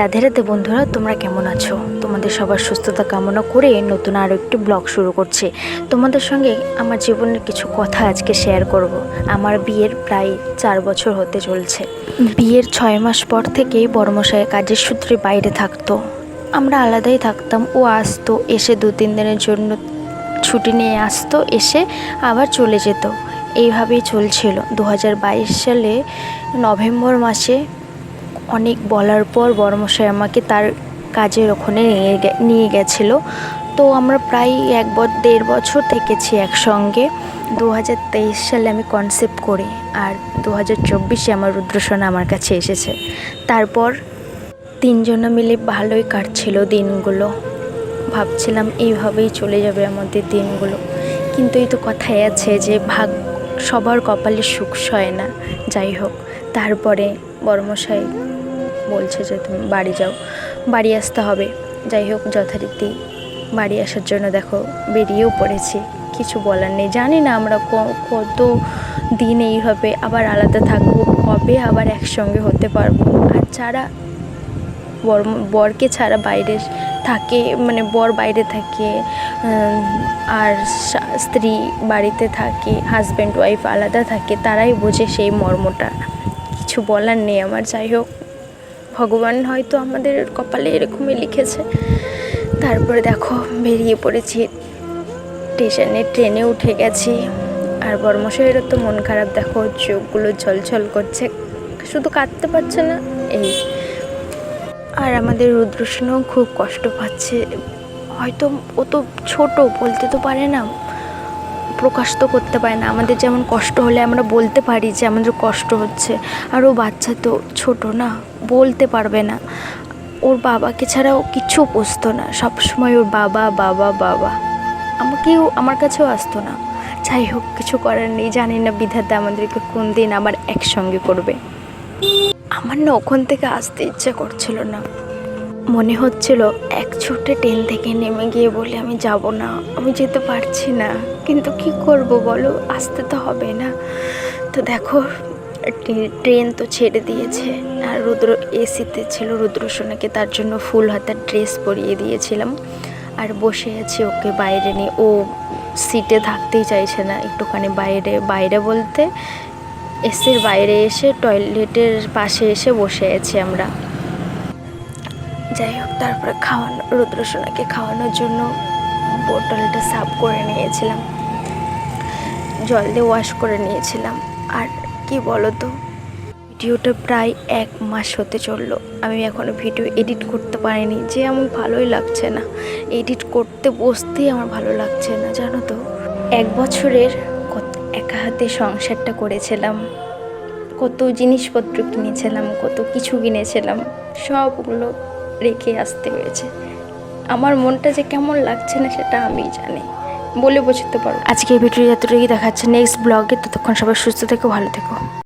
রাধে রাধে বন্ধুরা, তোমরা কেমন আছো? তোমাদের সবার সুস্থতা কামনা করে নতুন আরও একটি ব্লগ শুরু করছি। তোমাদের সঙ্গে আমার জীবনের কিছু কথা আজকে শেয়ার করব। আমার বিয়ের প্রায় চার বছর হতে চলছে। বিয়ের ছয় মাস পর থেকেই বর্মশায় কাজের সূত্রে বাইরে থাকতো। আমরা আলাদাই থাকতাম, ও আসতো, এসে দু তিন দিনের জন্য ছুটি নিয়ে আসতো, এসে আবার চলে যেত। এইভাবেই চলছিল। দু হাজার বাইশ সালে নভেম্বর মাসে অনেক বলার পর বড়মশাই আমাকে তার কাজের ওখানে নিয়ে নিয়ে গেছিল। তো আমরা প্রায় এক দেড় বছর থেকেছি একসঙ্গে। দু হাজার তেইশ সালে আমি কনসেপ্ট করি আর দু হাজার চব্বিশে আমার রুদ্রসোনা আমার কাছে এসেছে। তারপর তিনজনে মিলে ভালোই কাটছিল দিনগুলো। ভাবছিলাম এইভাবেই চলে যাবে আমাদের দিনগুলো। কিন্তু এই তো কথাই আছে যে ভাগ, সবার কপালে সুখ সয় না। যাই হোক, তারপরে বড়মশাই বলছে যে তুমি বাড়ি যাও। বাড়ি আসতে হবে। যাই হোক, যথারীতি বাড়ি আসার জন্য দেখো, বেরিয়েও পড়েছি। কিছু বলার নেই। জানি না আমরা কত দিন এইভাবে আবার আলাদা থাকব, কবে আবার একসঙ্গে হতে পারব। আর যারা বর, বরকে ছাড়া বাইরে থাকে মানে বর বাইরে থাকে আর স্ত্রী বাড়িতে থাকে হাজব্যান্ড ওয়াইফ আলাদা থাকে, তারাই বোঝে সেই মর্মটা। কিছু বলার নেই আমার। যাই হোক ভগবান হয়তো আমাদের কপালে এরকমই লিখেছে। তারপরে দেখো, বেরিয়ে পড়েছি স্টেশনে, ট্রেনে উঠে গেছি। আর বর্মশাইয়েরও তো মন খারাপ, দেখো চোখগুলো ঝলঝল করছে। শুধু কাঁদতে পারছে না, এই। আর আমাদের রুদ্রসেনও খুব কষ্ট পাচ্ছে। হয়তো ও তো ছোট, বলতে তো পারে না। প্রকাশ তো করতে পারে না। আমাদের যেমন কষ্ট হলে আমরা বলতে পারি যে আমাদের কষ্ট হচ্ছে। আর ও বাচ্চা তো ছোট না, বলতে পারবে না। ওর বাবাকে ছাড়া ও কিচ্ছু বুঝতো না। সবসময় ওর বাবা বাবা বাবা। আমাকেও, আমার কাছেও আসতো না। যাই হোক, কিছু করার নেই। জানি না বিধাতা আমাদেরকে কোন দিন আবার একসঙ্গে করবে। আমার না ওখান থেকে আসতে ইচ্ছে করছিল না। মনে হচ্ছিল এক ছুটে ট্রেন থেকে নেমে গিয়ে বলে, আমি যাব না, আমি যেতে পারছি না। কিন্তু কি করব বলো? আসতে তো হবে না। তো দেখো ট্রে- ট্রেন তো ছেড়ে দিয়েছে। আর রুদ্র এসিতে ছিল, রুদ্রসোনাকে তার জন্য ফুল হাতার ড্রেস পরিয়ে দিয়েছিলাম। আর বসে আছি ওকে বাইরে নিয়ে। ও সিটে থাকতেই চাইছে না, একটুখানি বাইরে বাইরে বলতে, এসির বাইরে এসে টয়লেটের পাশে এসে বসে আছি আমরা। যাই হোক, তারপরে খাওয়ানো, রুদ্রসোনাকে খাওয়ানোর জন্য বোতলটা সাফ করে নিয়েছিলাম। জল দিয়ে ওয়াশ করে নিয়েছিলাম। আর কি বলো তো ভিডিওটা প্রায় এক মাস হতে চলল। আমি এখনও ভিডিও এডিট করতে পারিনি, যে আমার ভালোই লাগছে না। এডিট করতে বসতেই আমার ভালো লাগছে না, জানো তো। এক বছরের কত- একা হাতে সংসারটা করেছিলাম। কত জিনিসপত্র কিনেছিলাম, কত কিছু কিনেছিলাম। সবগুলো রেখে আসতে হয়েছে। আমার মনটা যে কেমন লাগছে না সেটা আমি জানি। বলে বোঝাতে পারো আজকে এই ভিডিও যতটুকুই দেখাচ্ছে নেক্সট ব্লগে ততক্ষণ সবাই সুস্থ থেকো, ভালো থেকো।